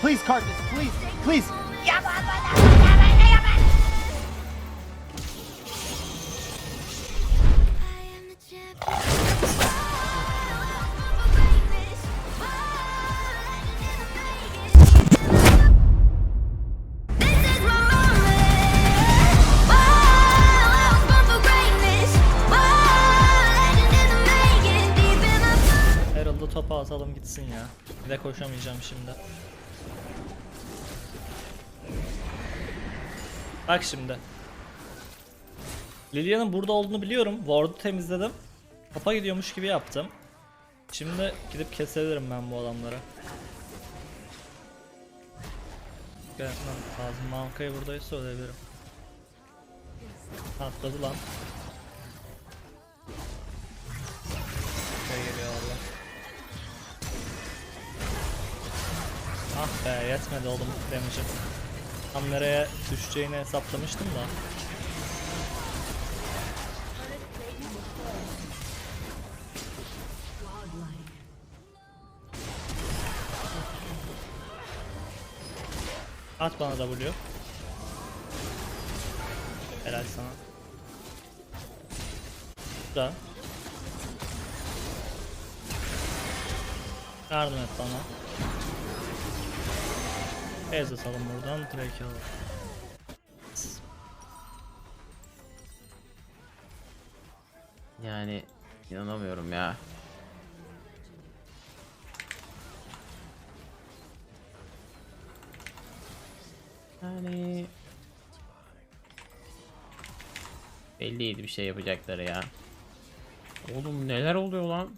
Please, Carthus, please, please. Herald'ı topa atalım gitsin ya. Bir de koşamayacağım şimdi. Bak şimdi. Lilia'nın burada olduğunu biliyorum. Ward'u temizledim. Topa gidiyormuş gibi yaptım. Şimdi gidip kesebilirim ben bu adamları. Gelmem lazım. Manka'yı buradaysa ölebilirim. Atladı lan. Şey geliyor. Ah be yetmedi oğlum damage'im. Tam nereye düşeceğini hesaplamıştım da. At bana W. Helal sana. Da. Yardım et bana. Ez atalım buradan direkt alalım. Yani inanamıyorum ya. Yani belliydi bir şey yapacakları ya. Oğlum neler oluyor lan?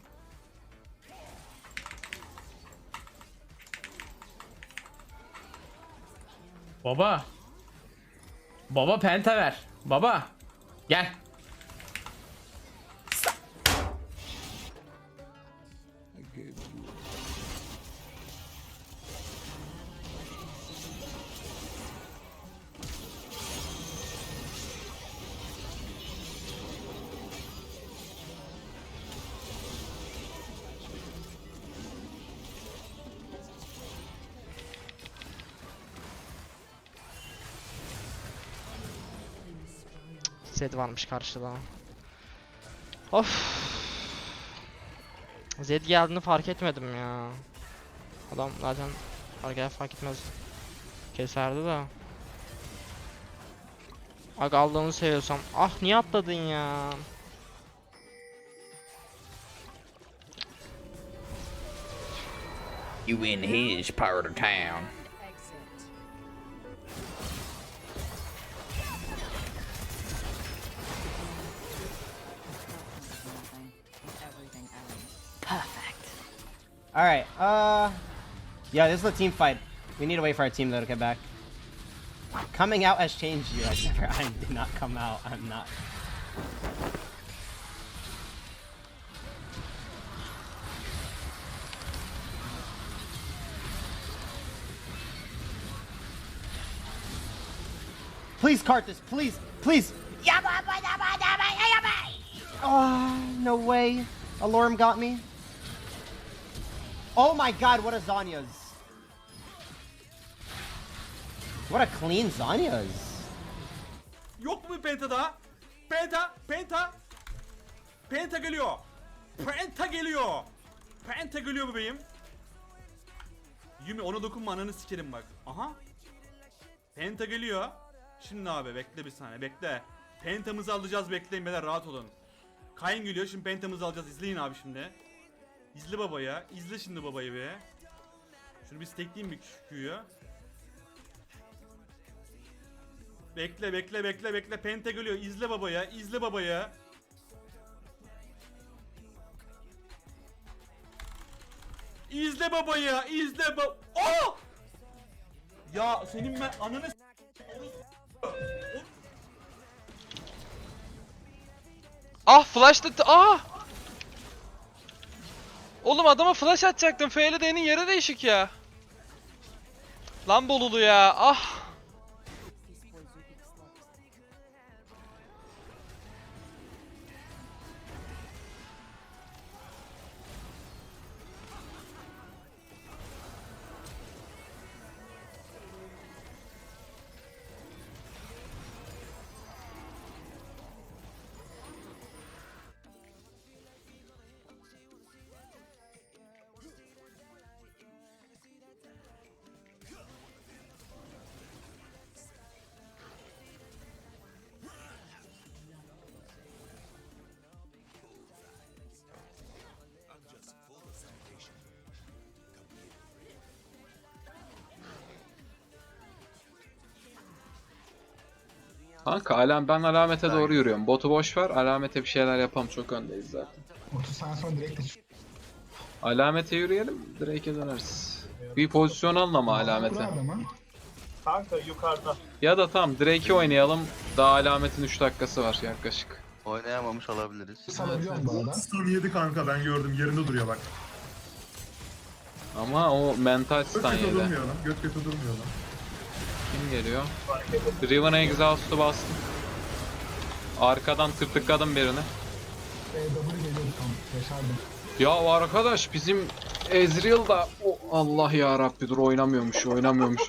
Baba. Baba penta ver. Baba. Gel. Zed varmış karşıda. Of. Zed geldiğini fark etmedim ya. Adam zaten eder fark etmez. Keserdi de. Aga Allah'ını seviyorsam. Ah niye atladın ya? You in his part of town. All right. Uh, yeah, this is a team fight. We need to wait for our team though to get back. Coming out has changed you. I never. I did not come out. I'm not. Please, Carthus, please, please. Oh, no way. Alarm got me. Oh my god, what a Zanya's. What a clean Zanya's. Yok mu Penta daha? Penta, Penta. Penta geliyor. Penta geliyor. Penta geliyor bebeğim. Yumi ona dokunma ananı sikerim bak. Aha. Penta geliyor. Şimdi abi bekle bir saniye bekle. Pentamızı alacağız bekleyin beyler rahat olun. Kayn geliyor şimdi pentamızı alacağız izleyin abi şimdi. İzle babaya. izle şimdi babayı be. Şunu bir stekleyeyim bir Q'yu. Bekle bekle bekle bekle penta geliyor izle babaya izle babaya İzle babaya izle ba Oh! Ya senin ben ananı Ah flash da ah! Oğlum adama flash atacaktım. F ile D'nin yeri değişik ya. Lan bolulu ya. Ah! Kanka alam ben alamete doğru yürüyorum. Botu boş ver. Alamete bir şeyler yapalım. Çok öndeyiz zaten. 30 saniye sonra direkt de çık. Alamete yürüyelim. Drake'e döneriz. Bir pozisyon alın ama alamete. Kanka yukarıda. Ya da tamam Drake'i oynayalım. Daha alametin 3 dakikası var yaklaşık. Oynayamamış olabiliriz. Salabiliyor mu bu arada? Stun yedi kanka ben gördüm yerinde duruyor bak. Ama o mental stun yedi. lan. Göt götü durmuyor lan. Geliyor? Riven Exhaust'u bastım. Arkadan tırtıkladım birini. Ya arkadaş bizim Ezreal da o Allah ya Rabbi dur oynamıyormuş oynamıyormuş.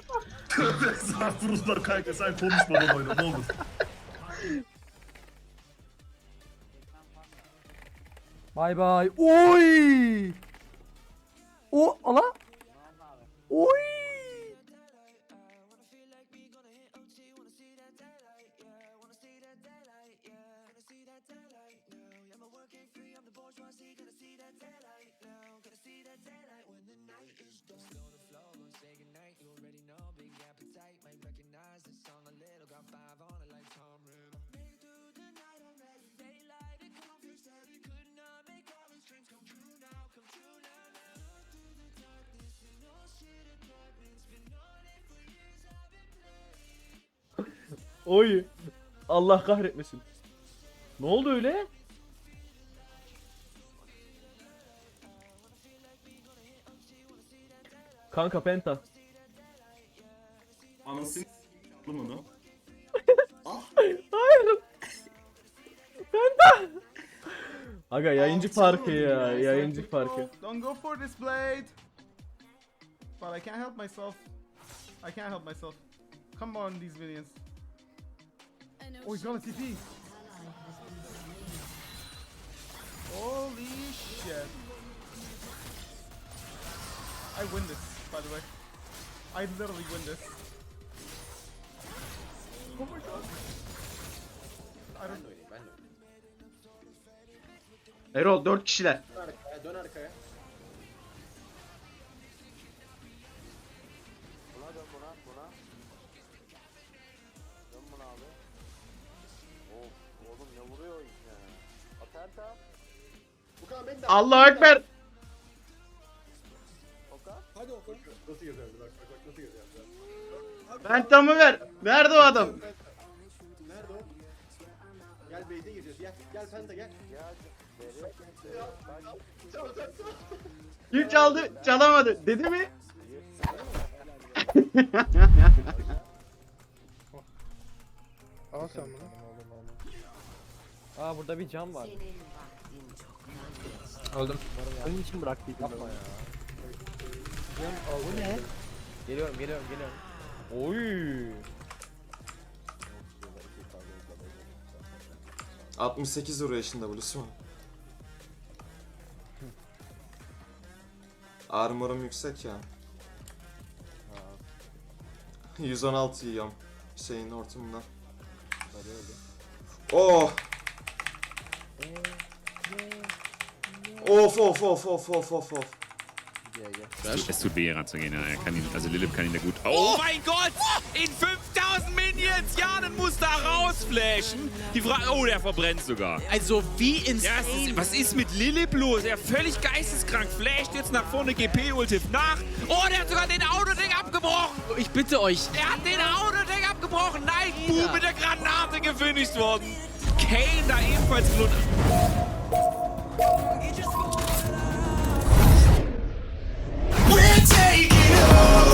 Estağfurullah kanka sen konuşmadan oyna ne olur. Bay bay. Oy! O ala. Oy! Oy! Allah kahretmesin. Ne oldu öyle? Kanka penta. Anasını s**tim onu. Hayır. Penta. Aga yayıncı farkı ya, yayıncı farkı. Don't go for this blade. But I can't help myself. I can't help myself. Come on these minions. Oh he's gonna TP. Holy shit. I win this, by the way. I literally win this. Oh my god. I don't Erol 4 kişiler. Allahu Ekber. Pentamı ver. Nerede o adam? Nerede o? Gel beyde gireceğiz. Gel, gel Penta gel. Kim çaldı? Çalamadı. Dedi mi? Al sen bunu. Aa burada bir cam var. Öldüm. Onun için bıraktıydım. Yapma ya. Bu ne? Geliyorum, geliyorum, geliyorum. Oy! 68 vuruyor şimdi W'su var. Armor'um yüksek ya. 116 yiyorum şeyin ortamında. Oh! Of of of of of of of. Es tut weh, ranzugehen. Er kann ihn, also Lilith kann ihn da gut. Oh mein Gott! In 5000 Minions! Ja, dann muss da rausflashen. Die Frage. Oh, der verbrennt sogar. Also wie ins Ja, ist, was ist mit Lilith los? Er völlig geisteskrank. Flasht jetzt nach vorne, GP-Ultiv nach. Oh, der hat sogar den Autoding abgebrochen. Ich bitte euch. Er hat den Autoding abgebrochen. Nein, Boom mit der Granate gefinisht worden. Kane da ebenfalls gelohnt. I got it